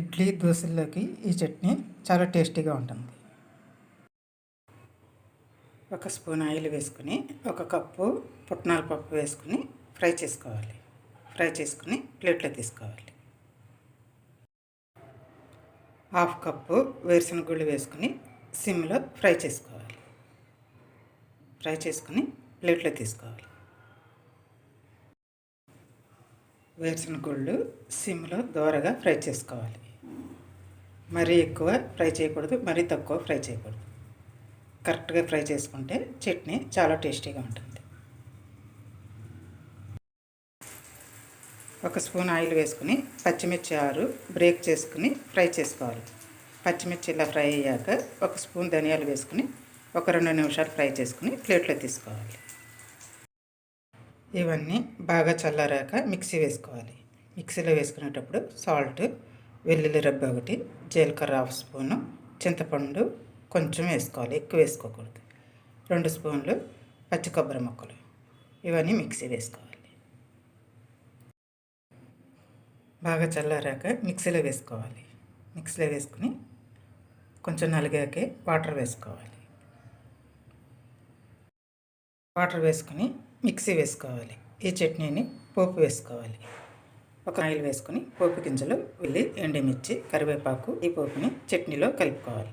ఇడ్లీ దోశల్లోకి ఈ చట్నీ చాలా టేస్టీగా ఉంటుంది. ఒక స్పూన్ ఆయిల్ వేసుకుని ఒక కప్పు పుట్నాల పప్పు వేసుకుని ఫ్రై చేసుకోవాలి. ఫ్రై చేసుకుని ప్లేట్లో తీసుకోవాలి. హాఫ్ కప్పు వేరుశనగ గుళ్ళు వేసుకుని సిమ్లో ఫ్రై చేసుకోవాలి. ఫ్రై చేసుకుని ప్లేట్లో తీసుకోవాలి. వేరుశనగ గుళ్ళు సిమ్లో దోరగా ఫ్రై చేసుకోవాలి. మరీ ఎక్కువ ఫ్రై చేయకూడదు మరీ తక్కువ ఫ్రై చేయకూడదు. కరెక్ట్గా ఫ్రై చేసుకుంటే చట్నీ చాలా టేస్టీగా ఉంటుంది. ఒక స్పూన్ ఆయిల్ వేసుకుని పచ్చిమిర్చి ఆరు బ్రేక్ చేసుకుని ఫ్రై చేసుకోవాలి. పచ్చిమిర్చి ఇలా ఫ్రై అయ్యాక ఒక స్పూన్ ధనియాలు వేసుకుని ఒక రెండు నిమిషాలు ఫ్రై చేసుకుని ప్లేట్లో తీసుకోవాలి. ఇవన్నీ బాగా చల్లారాక మిక్సీ వేసుకోవాలి. మిక్సీలో వేసుకునేటప్పుడు సాల్ట్ వెల్లుల్లి రబ్బ ఒకటి జీలకర్ర హాఫ్ స్పూను చింతపండు కొంచెం వేసుకోవాలి. ఎక్కువ వేసుకోకూడదు. రెండు స్పూన్లు పచ్చి కొబ్బరి ముక్కలు. ఇవన్నీ మిక్సీ వేసుకోవాలి. బాగా చల్లారాక మిక్సీలో వేసుకోవాలి. మిక్సీలో వేసుకుని కొంచెం నలిగాకే వాటర్ వేసుకోవాలి. వాటర్ వేసుకుని మిక్సీ వేసుకోవాలి. ఈ చట్నీని పోపు వేసుకోవాలి. ఒక ఆయిల్ వేసుకొని పోపు గింజలు వెళ్ళి ఎండుమిర్చి కరివేపాకు ఈ పోపుని చట్నీలో కలుపుకోవాలి.